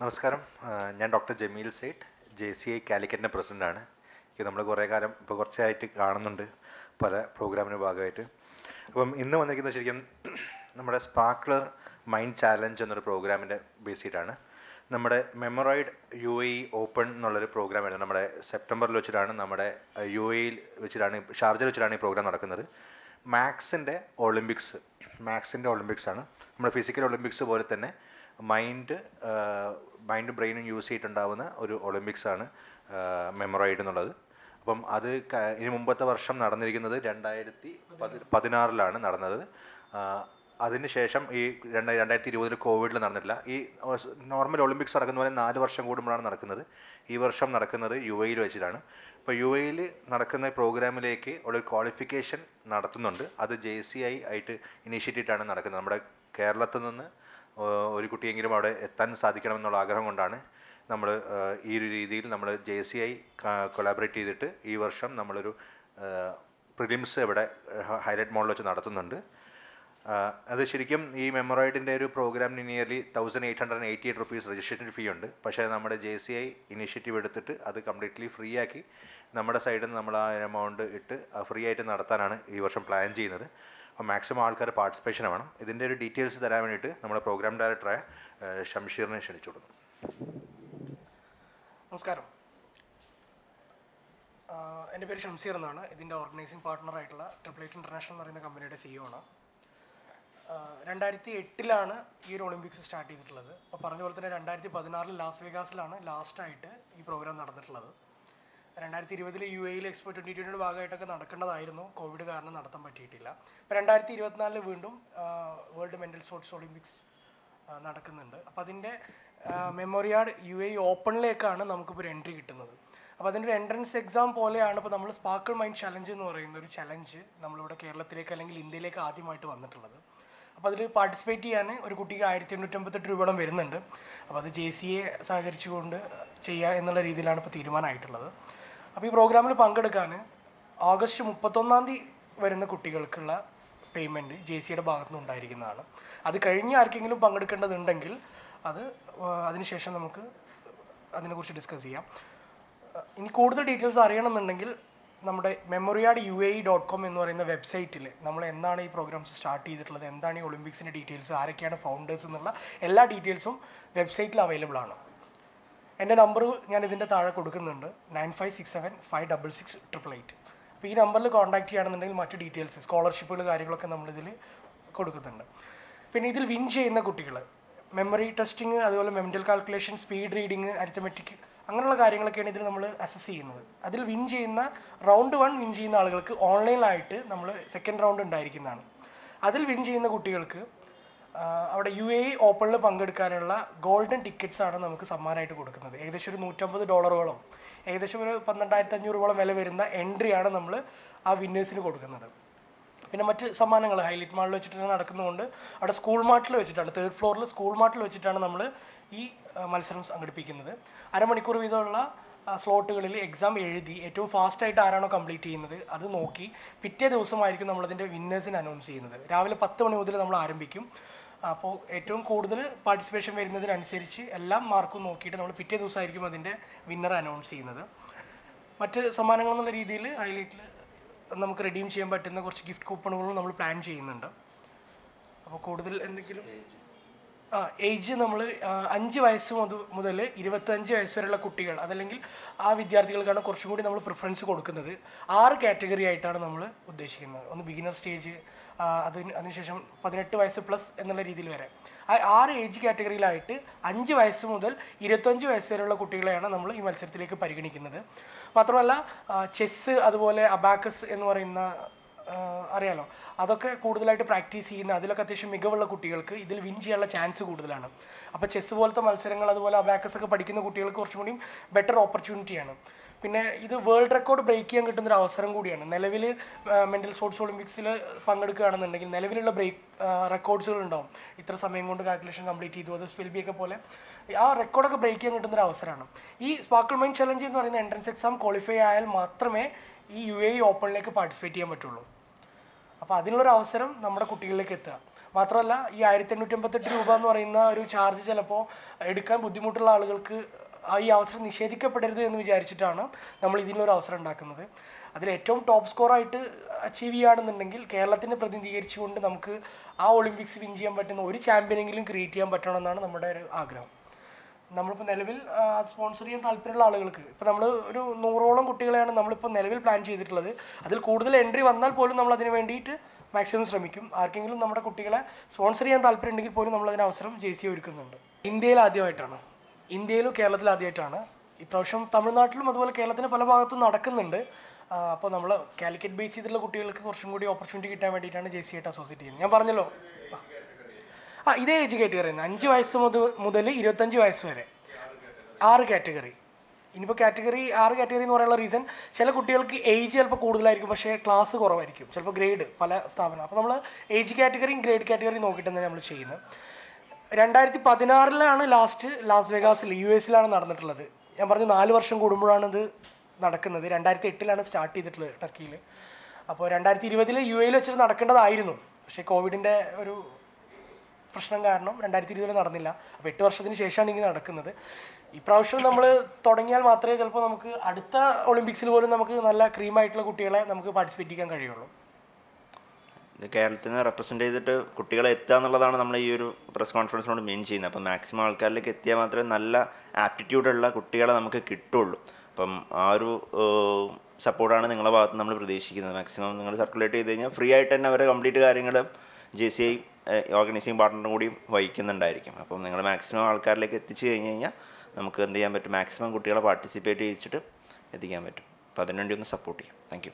നമസ്കാരം. ഞാൻ doctor Jameel Sait J C I കാലിക്കറ്റിന്റെ പ്രസിഡന്റാണ് നമ്മൾ കുറേ കാലം ഇപ്പോൾ കുറച്ചായിട്ട് കാണുന്നുണ്ട് പല പ്രോഗ്രാമിന്റെ ഭാഗമായിട്ട്. അപ്പം ഇന്ന് വന്നിരിക്കുന്നത് ശരിക്കും നമ്മുടെ സ്പാർക്ലർ മൈൻഡ് ചാലഞ്ച് എന്നൊരു പ്രോഗ്രാമിന്റെ ബേസ് ചെയ്തിട്ടാണ് നമ്മുടെ മെമ്മറോയിഡ് യു എ ഓപ്പൺ എന്നുള്ളൊരു പ്രോഗ്രാമായിരുന്നു. നമ്മുടെ സെപ്റ്റംബറിൽ വെച്ചിട്ടാണ് നമ്മുടെ യു എയിൽ വെച്ചിട്ടാണ് ഷാർജയിൽ വെച്ചിട്ടാണ് ഈ പ്രോഗ്രാം നടക്കുന്നത്. മാത്സിന്റെ ഒളിമ്പിക്സ് മാത്സിന്റെ ഒളിമ്പിക്സ് ആണ് നമ്മുടെ ഫിസിക്കൽ ഒളിമ്പിക്സ് പോലെ തന്നെ മൈൻഡ് മൈൻഡ് ബ്രെയിനും യൂസ് ചെയ്തിട്ടുണ്ടാവുന്ന ഒരു ഒളിമ്പിക്സാണ് മെമ്മറോയിഡ് എന്നുള്ളത്. അപ്പം അത് ഇനി മുമ്പത്തെ വർഷം നടന്നിരിക്കുന്നത് രണ്ടായിരത്തി പതി പതിനാറിലാണ് നടന്നത്. അതിനുശേഷം ഈ രണ്ട് രണ്ടായിരത്തി ഇരുപതിൽ കോവിഡിൽ നടന്നിട്ടില്ല. ഈ നോർമൽ ഒളിമ്പിക്സ് നടക്കുന്ന പോലെ നാല് വർഷം കൂടുമ്പോഴാണ് നടക്കുന്നത്. ഈ വർഷം നടക്കുന്നത് യു എയിൽ വെച്ചിട്ടാണ്. ഇപ്പോൾ യു എയിൽ നടക്കുന്ന പ്രോഗ്രാമിലേക്ക് ഉള്ളൊരു ക്വാളിഫിക്കേഷൻ നടത്തുന്നുണ്ട്. അത് ജെ സി ഐ ആയിട്ട് ഇനീഷ്യേറ്റീവാണ് നടക്കുന്നത്. നമ്മുടെ കേരളത്തിൽ നിന്ന് ഒരു കുട്ടിയെങ്കിലും അവിടെ എത്താൻ സാധിക്കണമെന്നുള്ള ആഗ്രഹം കൊണ്ടാണ് നമ്മൾ ഈ ഒരു രീതിയിൽ നമ്മൾ ജെ സി ഐ കൊലാബറേറ്റ് ചെയ്തിട്ട് ഈ വർഷം നമ്മളൊരു പ്രിലിംസ് ഇവിടെ ഹൈലൈറ്റ് മോളിൽ വെച്ച് നടത്തുന്നുണ്ട്. അത് ശരിക്കും ഈ മെമ്മറോയിഡിന്റെ ഒരു പ്രോഗ്രാമിന് nearly thousand eight hundred eighty eight rupees registration fee ഉണ്ട്. പക്ഷേ നമ്മുടെ ജെ സി ഐ ഇനിഷ്യേറ്റീവ് എടുത്തിട്ട് അത് കംപ്ലീറ്റ്ലി ഫ്രീ ആക്കി നമ്മുടെ സൈഡിൽ നിന്ന് നമ്മൾ ആ എമൗണ്ട് ഇട്ട് ഫ്രീ ആയിട്ട് നടത്താനാണ് ഈ വർഷം പ്ലാൻ ചെയ്യുന്നത്. അപ്പോൾ മാക്സിമം ആൾക്കാർ പാർട്ടിസിപ്പേഷൻ വേണം. ഇതിന്റെ ഒരു ഡീറ്റെയിൽസ് തരാൻ വേണ്ടിയിട്ട് നമ്മുടെ പ്രോഗ്രാം ഡയറക്ടറായ ഷംഷീറിനെ ക്ഷണിച്ചു കൊടുക്കും നമസ്കാരം. എന്റെ പേര് ഷംസീർ എന്നാണ്. ഇതിന്റെ ഓർഗനൈസിംഗ് പാർട്ണർ ആയിട്ടുള്ള ട്രിപ്പിൾ എയ്റ്റ് ഇന്റർനാഷണൽ എന്ന് പറയുന്ന കമ്പനിയുടെ സിഇഒ ആണ്. ആഹ് രണ്ടായിരത്തി എട്ടിലാണ് ഈ ഒരു ഒളിമ്പിക്സ് സ്റ്റാർട്ട് ചെയ്തിട്ടുള്ളത്. അപ്പോൾ പറഞ്ഞ പോലെ തന്നെ രണ്ടായിരത്തി പതിനാറിൽ ലാസ് വേഗാസിലാണ് ലാസ്റ്റായിട്ട് ഈ പ്രോഗ്രാം നടന്നിട്ടുള്ളത്. രണ്ടായിരത്തി ഇരുപതിൽ യു എയിൽ എക്സ്പോ ട്വന്റി ട്വന്റിയുടെ ഭാഗമായിട്ടൊക്കെ നടക്കേണ്ടതായിരുന്നു. കോവിഡ് കാരണം നടത്താൻ പറ്റിയിട്ടില്ല. അപ്പോൾ രണ്ടായിരത്തി ഇരുപത്തിനാലിൽ വീണ്ടും വേൾഡ് മെന്റൽ സ്പോർട്സ് ഒളിമ്പിക്സ് നടക്കുന്നുണ്ട്. അപ്പോൾ അതിന്റെ മെമ്മോറിയാഡ് യു എ ഓപ്പണിലേക്കാണ് നമുക്കിപ്പോൾ ഒരു എൻട്രി കിട്ടുന്നത്. അപ്പോൾ അതിന്റെ ഒരു എൻട്രൻസ് എക്സാം പോലെയാണ് ഇപ്പോൾ നമ്മൾ സ്പാർക്കിൾ മൈൻഡ് ചലഞ്ച് എന്ന് പറയുന്ന ഒരു ചലഞ്ച് നമ്മളിവിടെ കേരളത്തിലേക്ക് അല്ലെങ്കിൽ ഇന്ത്യയിലേക്ക് ആദ്യമായിട്ട് വന്നിട്ടുള്ളത്. അപ്പോൾ അതിൽ പാർട്ടിസിപ്പേറ്റ് ചെയ്യാൻ ഒരു കുട്ടിക്ക് ആയിരത്തി എണ്ണൂറ്റമ്പത്തെട്ട് രൂപയോളം വരുന്നുണ്ട്. അപ്പോൾ അത് ജെ സി എ സഹകരിച്ചുകൊണ്ട് ചെയ്യുക എന്നുള്ള രീതിയിലാണ് ഇപ്പോൾ തീരുമാനമായിട്ടുള്ളത്. അപ്പോൾ ഈ പ്രോഗ്രാമിൽ പങ്കെടുക്കാൻ ഓഗസ്റ്റ് മുപ്പത്തൊന്നാം തീയതി വരുന്ന കുട്ടികൾക്കുള്ള പേയ്മെന്റ് ജെ സിയുടെ ഭാഗത്തു നിന്ന് ഉണ്ടായിരിക്കുന്നതാണ്. അത് കഴിഞ്ഞ് ആർക്കെങ്കിലും പങ്കെടുക്കേണ്ടതുണ്ടെങ്കിൽ അത് അതിനുശേഷം നമുക്ക് അതിനെക്കുറിച്ച് ഡിസ്കസ് ചെയ്യാം. ഇനി കൂടുതൽ ഡീറ്റെയിൽസ് അറിയണമെന്നുണ്ടെങ്കിൽ നമ്മുടെ Memoriad U A dot com എന്ന് പറയുന്ന വെബ്സൈറ്റിൽ നമ്മൾ എന്നാണ് ഈ പ്രോഗ്രാംസ് സ്റ്റാർട്ട് ചെയ്തിട്ടുള്ളത് എന്താണ് ഈ ഒളിമ്പിക്സിന്റെ ഡീറ്റെയിൽസ് ആരൊക്കെയാണ് ഫൗണ്ടേഴ്സ് എന്നുള്ള എല്ലാ ഡീറ്റെയിൽസും വെബ്സൈറ്റിൽ അവൈലബിൾ ആണ്. എന്റെ നമ്പർ ഞാൻ ഇതിന്റെ താഴെ കൊടുക്കുന്നുണ്ട്. Nine five six seven five double six triple eight. അപ്പോൾ ഈ നമ്പറിൽ കോൺടാക്ട് ചെയ്യുകയാണെന്നുണ്ടെങ്കിൽ മറ്റ് ഡീറ്റെയിൽസ് സ്കോളർഷിപ്പുകൾ കാര്യങ്ങളൊക്കെ നമ്മളിതിൽ കൊടുക്കുന്നുണ്ട്. പിന്നെ ഇതിൽ വിൻ ചെയ്യുന്ന കുട്ടികൾ മെമ്മറി ടെസ്റ്റിംഗ് അതുപോലെ mental calculation speed reading arithmetic അങ്ങനെയുള്ള കാര്യങ്ങളൊക്കെയാണ് ഇതിൽ നമ്മൾ അസസ് ചെയ്യുന്നത്. അതിൽ വിൻ ചെയ്യുന്ന റൗണ്ട് വൺ വിൻ ചെയ്യുന്ന ആളുകൾക്ക് ഓൺലൈനായിട്ട് നമ്മൾ സെക്കൻഡ് റൗണ്ട് ഉണ്ടായിരിക്കുന്നതാണ്. അതിൽ വിൻ ചെയ്യുന്ന കുട്ടികൾക്ക് അവിടെ യു എ ഓപ്പണിൽ പങ്കെടുക്കാനുള്ള ഗോൾഡൻ ടിക്കറ്റ്സ് ആണ് നമുക്ക് സമ്മാനമായിട്ട് കൊടുക്കുന്നത്. ഏകദേശം ഒരു നൂറ്റമ്പത് ഡോളറുകളോ ഏകദേശം ഒരു പന്ത്രണ്ടായിരത്തി അഞ്ഞൂറോളം വില വരുന്ന എൻട്രിയാണ് നമ്മൾ ആ വിന്നേഴ്സിന് കൊടുക്കുന്നത്. പിന്നെ മറ്റ് സമ്മാനങ്ങൾ ഹൈലൈറ്റ് മാളിൽ വെച്ചിട്ടാണ് നടക്കുന്നതുകൊണ്ട് അവിടെ സ്കൂൾ മാർട്ടിൽ വെച്ചിട്ടാണ് തേർഡ് ഫ്ലോറിൽ സ്കൂൾ മാർട്ടിൽ വെച്ചിട്ടാണ് നമ്മൾ ഈ മത്സരം സംഘടിപ്പിക്കുന്നത്. അരമണിക്കൂർ വീതമുള്ള സ്ലോട്ടുകളിൽ എക്സാം എഴുതി ഏറ്റവും ഫാസ്റ്റായിട്ട് ആരാണോ കംപ്ലീറ്റ് ചെയ്യുന്നത് അത് നോക്കി പിറ്റേ ദിവസമായിരിക്കും നമ്മളതിന്റെ വിന്നേഴ്സിനെ അനൗൺസ് ചെയ്യുന്നത്. രാവിലെ പത്ത് മണി മുതൽ നമ്മൾ ആരംഭിക്കും. അപ്പോൾ ഏറ്റവും കൂടുതൽ പാർട്ടിസിപ്പേഷൻ വരുന്നതിനനുസരിച്ച് എല്ലാം മാർക്കും നോക്കിയിട്ട് നമ്മൾ പിറ്റേ ദിവസമായിരിക്കും അതിന്റെ വിന്നർ അനൗൺസ് ചെയ്യുന്നത്. മറ്റ് സമ്മാനങ്ങൾ എന്നുള്ള രീതിയിൽ ഹൈലൈറ്റിൽ നമുക്ക് റെഡീം ചെയ്യാൻ പറ്റുന്ന കുറച്ച് ഗിഫ്റ്റ് കൂപ്പണുകളും നമ്മൾ പ്ലാൻ ചെയ്യുന്നുണ്ട്. അപ്പോൾ കൂടുതൽ എന്തെങ്കിലും? ആ ഏജ് നമ്മൾ അഞ്ച് വയസ്സ് മുതൽ മുതൽ ഇരുപത്തഞ്ച് വയസ്സ് വരെയുള്ള കുട്ടികൾ അതല്ലെങ്കിൽ ആ വിദ്യാർത്ഥികൾക്കാണ് കുറച്ചും കൂടി നമ്മൾ പ്രിഫറൻസ് കൊടുക്കുന്നത്. ആറ് കാറ്റഗറി ആയിട്ടാണ് നമ്മൾ ഉദ്ദേശിക്കുന്നത്. ഒന്ന് ബിഗിനർ സ്റ്റേജ് അതിന് അതിനുശേഷം പതിനെട്ട് വയസ്സ് പ്ലസ് എന്നുള്ള രീതിയിൽ വരെ. ആറ് ഏജ് കാറ്റഗറിയിലായിട്ട് അഞ്ച് വയസ്സ് മുതൽ ഇരുപത്തഞ്ച് വയസ്സ് വരെയുള്ള കുട്ടികളെയാണ് നമ്മൾ ഈ മത്സരത്തിലേക്ക് പരിഗണിക്കുന്നത്. മാത്രമല്ല ചെസ്സ് അതുപോലെ അബാക്കസ് എന്ന് പറയുന്ന അറിയാലോ അതൊക്കെ കൂടുതലായിട്ട് പ്രാക്ടീസ് ചെയ്യുന്ന അതിലൊക്കെ അത്യാവശ്യം മികവുള്ള കുട്ടികൾക്ക് ഇതിൽ വിൻ ചെയ്യാനുള്ള ചാൻസ് കൂടുതലാണ്. അപ്പോൾ ചെസ്സ് പോലത്തെ മത്സരങ്ങൾ അതുപോലെ അബാക്കസ് ഒക്കെ പഠിക്കുന്ന കുട്ടികൾക്ക് കുറച്ചും കൂടിയും ബെറ്റർ ഓപ്പർച്യൂണിറ്റിയാണ് പിന്നെ ഇത് വേൾഡ് റെക്കോർഡ് ബ്രേക്ക് ചെയ്യാൻ കിട്ടുന്ന ഒരു അവസരം കൂടിയാണ്. നിലവിൽ മെന്റൽ സ്പോർട്സ് ഒളിമ്പിക്സിൽ പങ്കെടുക്കുകയാണെന്നുണ്ടെങ്കിൽ നിലവിലുള്ള ബ്രേക്ക് റെക്കോർഡ്സുകൾ ഉണ്ടാവും ഇത്ര സമയം കൊണ്ട് കാൽക്കുലേഷൻ കംപ്ലീറ്റ് ചെയ്തു. അത് സ്പെൽബിയൊക്കെ പോലെ ആ റെക്കോർഡൊക്കെ ബ്രേക്ക് ചെയ്യാൻ കിട്ടുന്ന ഒരു അവസരമാണ്. ഈ സ്പാർക്കിൾ മൈൻഡ് ചലഞ്ച് എന്ന് പറയുന്ന എൻട്രൻസ് എക്സാം ക്വാളിഫൈ ആയാൽ മാത്രമേ ഈ യു എ ഓപ്പണിലേക്ക് പാർട്ടിസിപ്പേറ്റ് ചെയ്യാൻ പറ്റുള്ളൂ. അപ്പോൾ അതിനുള്ളൊരു അവസരം നമ്മുടെ കുട്ടികളിലേക്ക് എത്തുക. മാത്രമല്ല ഈ ആയിരത്തി എണ്ണൂറ്റി എൺപത്തെട്ട് രൂപ എന്ന് പറയുന്ന ഒരു ചാർജ് ചിലപ്പോൾ എടുക്കാൻ ബുദ്ധിമുട്ടുള്ള ആളുകൾക്ക് ഈ അവസരം നിഷേധിക്കപ്പെടരുത് എന്ന് വിചാരിച്ചിട്ടാണ് നമ്മൾ ഇതിനൊരു അവസരം ഉണ്ടാക്കുന്നത്. അതിൽ ഏറ്റവും ടോപ്പ് സ്കോറായിട്ട് അച്ചീവ് ചെയ്യുകയാണെന്നുണ്ടെങ്കിൽ കേരളത്തിനെ പ്രതിനിധീകരിച്ചുകൊണ്ട് നമുക്ക് ആ ഒളിമ്പിക്സ് വിൻ ചെയ്യാൻ പറ്റുന്ന ഒരു ചാമ്പ്യനെങ്കിലും ക്രിയേറ്റ് ചെയ്യാൻ പറ്റണമെന്നാണ് നമ്മുടെ ഒരു ആഗ്രഹം. നമ്മളിപ്പോൾ നിലവിൽ സ്പോൺസർ ചെയ്യാൻ താല്പര്യമുള്ള ആളുകൾക്ക് ഇപ്പോൾ നമ്മൾ ഒരു നൂറോളം കുട്ടികളെയാണ് നമ്മളിപ്പോൾ നിലവിൽ പ്ലാൻ ചെയ്തിട്ടുള്ളത്. അതിൽ കൂടുതൽ എൻട്രി വന്നാൽ പോലും നമ്മൾ അതിന് വേണ്ടിയിട്ട് മാക്സിമം ശ്രമിക്കും. ആർക്കെങ്കിലും നമ്മുടെ കുട്ടികളെ സ്പോൺസർ ചെയ്യാൻ താല്പര്യം ഉണ്ടെങ്കിൽ പോലും നമ്മൾ അതിന് അവസരം ജെ സി ഒരുക്കുന്നുണ്ട്. ഇന്ത്യയിൽ ആദ്യമായിട്ടാണ്. ഇന്ത്യയിലും കേരളത്തിലും ആദ്യമായിട്ടാണ് ഇപ്രാവശ്യം തമിഴ്നാട്ടിലും അതുപോലെ കേരളത്തിന്റെ പല ഭാഗത്തും നടക്കുന്നുണ്ട്. അപ്പോൾ നമ്മൾ കാലിക്കറ്റ് ബേസ് ചെയ്തിട്ടുള്ള കുട്ടികൾക്ക് കുറച്ചും കൂടി ഓപ്പർച്യൂണിറ്റി കിട്ടാൻ വേണ്ടിയിട്ടാണ് ജെ സി ആയിട്ട് അസോസിയേറ്റ് ചെയ്യുന്നത്. ഞാൻ പറഞ്ഞല്ലോ. ആ ഇതേ ഏജ് കാറ്റഗറി തന്നെ. അഞ്ച് വയസ്സ് മുതൽ മുതൽ ഇരുപത്തഞ്ച് വയസ്സ് വരെ. ആറ് കാറ്റഗറി ഇനിയിപ്പോൾ കാറ്റഗറി ആറ് കാറ്റഗറി എന്ന് പറയാനുള്ള റീസൺ ചില കുട്ടികൾക്ക് ഏജ് ചിലപ്പോൾ കൂടുതലായിരിക്കും പക്ഷേ ക്ലാസ് കുറവായിരിക്കും. ചിലപ്പോൾ ഗ്രേഡ് പല സ്ഥാപനം. അപ്പോൾ നമ്മൾ ഏജ് കാറ്റഗറിയും ഗ്രേഡ് കാറ്റഗറിയും നോക്കിയിട്ട് തന്നെ നമ്മൾ ചെയ്യുന്നത്. രണ്ടായിരത്തി പതിനാറിലാണ് ലാസ്റ്റ് ലാസ് വെഗാസിൽ യു എസിലാണ് നടന്നിട്ടുള്ളത്. ഞാൻ പറഞ്ഞു നാല് വർഷം കൂടുമ്പോഴാണ് ഇത് നടക്കുന്നത്. രണ്ടായിരത്തി എട്ടിലാണ് സ്റ്റാർട്ട് ചെയ്തിട്ടുള്ളത് ടർക്കിയിൽ അപ്പോൾ രണ്ടായിരത്തി ഇരുപതിൽ യു എയിൽ വെച്ചിട്ട് നടക്കേണ്ടതായിരുന്നു. പക്ഷേ കോവിഡിന്റെ ഒരു പ്രശ്നം കാരണം രണ്ടായിരത്തി ഇരുപതിൽ നടന്നില്ല. അപ്പോൾ എട്ട് വർഷത്തിന് ശേഷമാണ് ഇങ്ങനെ നടക്കുന്നത്. ഇപ്രാവശ്യം നമ്മൾ തുടങ്ങിയാൽ മാത്രമേ ചിലപ്പോൾ നമുക്ക് അടുത്ത ഒളിമ്പിക്സിൽ പോലും നമുക്ക് നല്ല ക്രീമായിട്ടുള്ള കുട്ടികളെ നമുക്ക് പാർട്ടിസിപ്പേറ്റ് ചെയ്യാൻ കഴിയുള്ളൂ. ഇത് കേരളത്തിൽ റെപ്രസെന്റ് ചെയ്തിട്ട് കുട്ടികളെ എത്തുക എന്നുള്ളതാണ് നമ്മൾ ഈ ഒരു പ്രസ് കോൺഫറൻസിനോട് മെയിൻ ചെയ്യുന്നത്. അപ്പം മാക്സിമം ആൾക്കാരിലേക്ക് എത്തിയാൽ മാത്രമേ നല്ല ആപ്റ്റിറ്റ്യൂഡ് ഉള്ള കുട്ടികളെ നമുക്ക് കിട്ടുള്ളൂ. അപ്പം ആ ഒരു സപ്പോർട്ടാണ് നിങ്ങളുടെ ഭാഗത്ത് നമ്മൾ പ്രതീക്ഷിക്കുന്നത്. മാക്സിമം നിങ്ങൾ സർക്കുലേറ്റ് ചെയ്ത് കഴിഞ്ഞാൽ ഫ്രീ ആയിട്ട് തന്നെ അവരെ കംപ്ലീറ്റ് കാര്യങ്ങൾ ജെ സി ഐ ഓർഗനൈസിങ് പാർട്ണറും കൂടി വഹിക്കുന്നുണ്ടായിരിക്കും. അപ്പം നിങ്ങൾ മാക്സിമം ആൾക്കാരിലേക്ക് എത്തിച്ചു കഴിഞ്ഞ് കഴിഞ്ഞാൽ നമുക്ക് എന്ത് ചെയ്യാൻ പറ്റും? മാക്സിമം കുട്ടികളെ പാർട്ടിസിപ്പേറ്റ് ചെയ്യിച്ചിട്ട് എത്തിക്കാൻ പറ്റും. അപ്പോൾ അതിനുവേണ്ടി ഒന്ന് സപ്പോർട്ട് ചെയ്യാം. താങ്ക്